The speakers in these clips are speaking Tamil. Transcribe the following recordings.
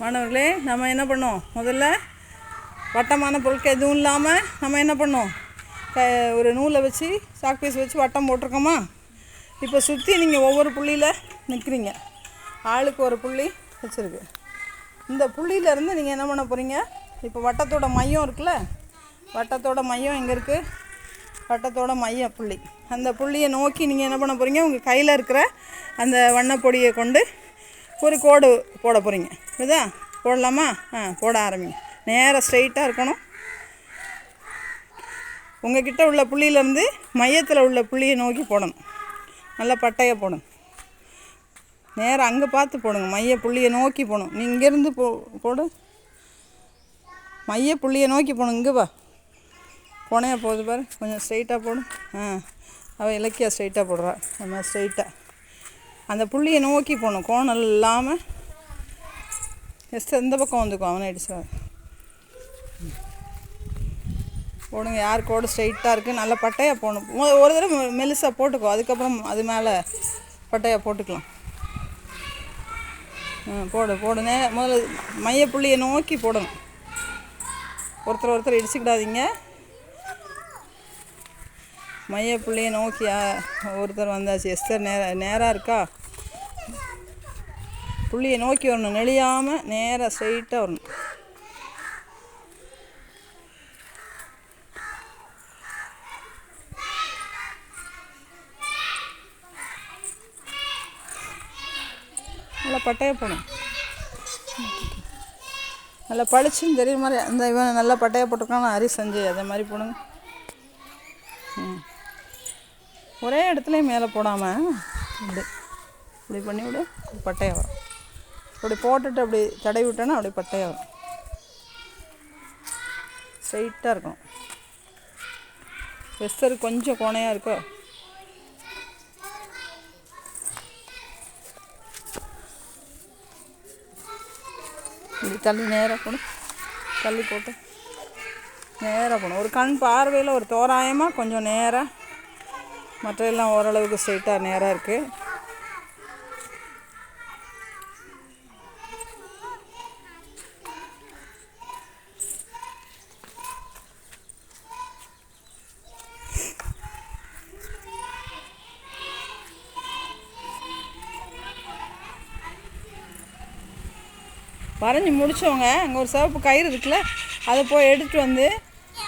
மாணவர்களே நம்ம என்ன பண்ணோம்? முதல்ல வட்டமான பொருட்கள் எதுவும் இல்லாமல் நம்ம என்ன பண்ணோம்? க ஒரு நூலை வச்சு சாக் பீஸ் வச்சு வட்டம் போட்டிருக்கோமா? இப்போ சுற்றி நீங்கள் ஒவ்வொரு புள்ளியில் நிற்கிறீங்க ஆளுக்கு ஒரு புள்ளி வச்சுருக்கு. இந்த புள்ளியிலேருந்து நீங்கள் என்ன பண்ண போகிறீங்க இப்போ வட்டத்தோட மையம் இருக்குல்ல? வட்டத்தோட மையம் எங்கே இருக்குது வட்டத்தோட மைய புள்ளி. அந்த புள்ளியை நோக்கி நீங்கள் என்ன பண்ண போகிறீங்க உங்கள் கையில் இருக்கிற அந்த வண்ணப்பொடியை கொண்டு ஒரு கோடு போட போகிறீங்க இதா போடலாமா? ஆ போட ஆரம்பிங்க. நேராக ஸ்ட்ரைட்டாக இருக்கணும். உங்ககிட்ட உள்ள புள்ளியிலேருந்து மையத்தில் உள்ள புள்ளியை நோக்கி போடணும். நல்லா பட்டையை போடணும். நேராக அங்கே பார்த்து போடுங்க. மைய புள்ளியை நோக்கி போகணும். நீ இங்கேருந்து போ போடு. மைய புள்ளியை நோக்கி போகணும். இங்கே வா. போனையா போகுது பாரு. கொஞ்சம் ஸ்ட்ரைட்டாக போடும் ஆ அவள் இலக்கியா ஸ்ட்ரைட்டாக போடுறா. நம்ம ஸ்ட்ரைட்டாக அந்த புள்ளியை நோக்கி போகணும். கோணல் இல்லாமல் எஸ் எந்த பக்கம் வந்துக்கும்? அவனை அடிச்சு போடுங்க யார் கோடு ஸ்ட்ரைட்டாக இருக்குது நல்லா பட்டையாக போகணும் ஒரு தடவை மெலிசாக போட்டுக்கோ அதுக்கப்புறம் அது மேலே பட்டையாக போட்டுக்கலாம். போடு போடு நே முதல்ல மையப்புள்ளியை நோக்கி போடணும். ஒருத்தர் ஒருத்தர் இடிச்சுக்கிடாதீங்க. மையப்புள்ளியை நோக்கி ஒருத்தர் வந்தாச்சு. எஸ்தர் நேர நேராக இருக்கா? புள்ளியை நோக்கி வரணும். நெளியாமல் நேராக ஸ்ட்ரைட்டாக வரணும். நல்லா பட்டையாக போகணும் நல்லா பளிச்சுன்னு தெரியுற மாதிரி அந்த இவன் நல்லா பட்டையாக போட்டிருக்கான் ஹரி சஞ்சய் அதே மாதிரி போடுங்க. ம். ஒரே இடத்துலையும் மேலே போடாமல் இப்படி இப்படி பண்ணி விடு பட்டையாக வரும். இப்படி போட்டுட்டு அப்படி தடவி விட்டோன்னா அப்படி பட்டையாக வரும் ஸ்ட்ரைட்டாக இருக்கும். எஸ்தர் கொஞ்சம் கோணையாக இருக்கோ? இப்படி தள்ளி நேராக போடும் தள்ளி போட்டு நேராக போகணும் ஒரு கண் பார்வையில் ஒரு தோராயமாக கொஞ்சம் நேராக மற்றெல்லாம் ஓரளவுக்கு ஸ்ட்ரைட்டாக நேராக இருக்குது வரைஞ்சி முடித்தவங்க அங்கே ஒரு சிவப்பு கயிறு இருக்குல்ல அதை போய் எடுத்துட்டு வந்து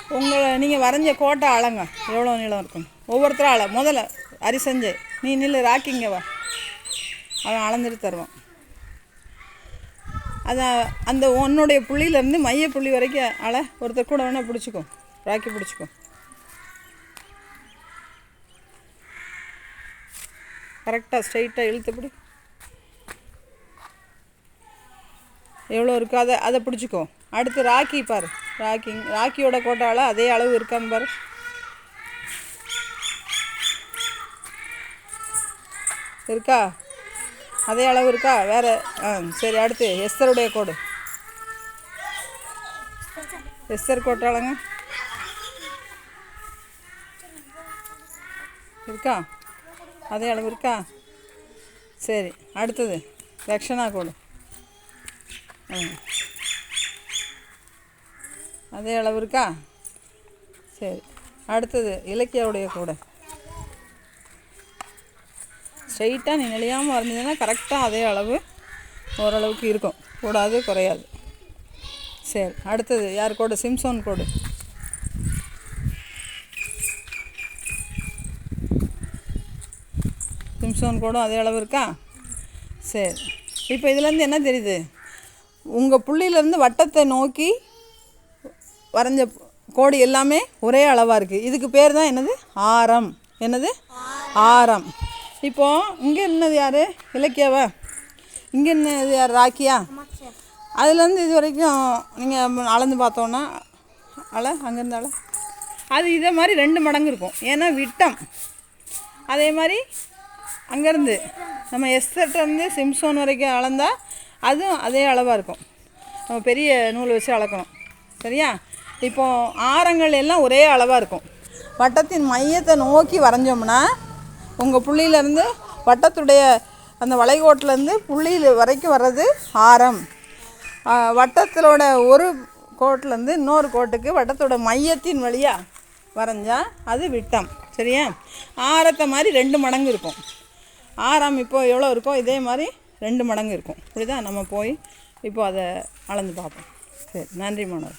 உங்களை நீங்கள் வரைஞ்ச கோட்டை அளங்க எவ்வளோ நீளம் இருக்கும்? ஒவ்வொருத்தரும் அள முதல்ல அரி நீ நில்லு ராக்கிங்க வா. அவன் அளந்துட்டு தருவான். அதை அந்த உன்னுடைய புள்ளியிலேருந்து மைய புள்ளி வரைக்கும் அள ஒருத்தர் கூட வேணால் பிடிச்சிக்கும் ராக்கி பிடிச்சிக்கும் கரெக்டாக ஸ்ட்ரைட்டாக இழுத்துப்படி எவ்வளோ இருக்கோ அதை அதை பிடிச்சிக்கோ. அடுத்து ராக்கி பார். ராக்கி ராக்கியோட கோட்டாவில் அதே அளவு இருக்கான்னு பாரு. இருக்கா? அதே அளவு இருக்கா? வேற ஆ சரி அடுத்து எஸ்தருடைய கோடு. எஸ்தர் கோட்டாளங்க இருக்கா? அதே அளவு இருக்கா? சரி அடுத்தது. ரக்ஷனா கோடு. அதே அளவு இருக்கா? சரி. அடுத்தது இலக்கியாவுடைய கூட. ஸ்ட்ரைட்டாக நீ நிலையாமல் வரைஞ்சதுன்னா கரெக்டாக அதே அளவு ஓரளவுக்கு இருக்கும். கூடாது குறையாது. சரி அடுத்தது யார் கோடு? சிம்சோன் கோடு. சிம்சோன் கோடும் அதே அளவு இருக்கா? சரி. இப்போ இதுலேருந்து என்ன தெரியுது? உங்கள் புள்ளியிலேருந்து வட்டத்தை நோக்கி வரைஞ்ச கோடு எல்லாமே ஒரே அளவாக இருக்குது இதுக்கு பேர் தான் என்னது? ஆரம். என்னது? ஆரம். இப்போது இங்கே என்னது யார்? இலக்கியாவா? இங்கே என்னது யார்? ராக்கியா? அதுலேருந்து இது வரைக்கும் நீங்கள் அளந்து பார்த்தோன்னா அலை அங்கேருந்து அலை. அது இதே மாதிரி ரெண்டு மடங்கு இருக்கும். ஏன்னா விட்டம். அதே மாதிரி அங்கேருந்து நம்ம எஸ்தர்ட்டேருந்து சிம்சோன் வரைக்கும் அளந்தால் அதுவும் அதே அளவாக இருக்கும். நம்ம பெரிய நூல் வச்சு அளக்கணும். சரியா? இப்போ ஆரங்கள் எல்லாம் ஒரே அளவாக இருக்கும். வட்டத்தின் மையத்தை நோக்கி வரைஞ்சோம்னா உங்கள் புள்ளியிலேருந்து வட்டத்துடைய அந்த வளைகோட்டிலேருந்து புள்ளியில் வரைக்கும் வர்றது ஆரம். வட்டத்திலோட ஒரு கோட்டிலேருந்து இன்னொரு கோட்டுக்கு வட்டத்தோட மையத்தின் வழியாக வரைஞ்சால் அது விட்டம். சரியா? ஆரத்தை மாதிரி ரெண்டு மடங்கு இருக்கும். ஆரம் இப்போ எவ்வளோ இருக்கோ இதே மாதிரி ரெண்டு மடங்கு இருக்கும். இப்படி தான் நம்ம போய் இப்போ அதை அளந்து பார்ப்போம். சரி நன்றி மாணவர்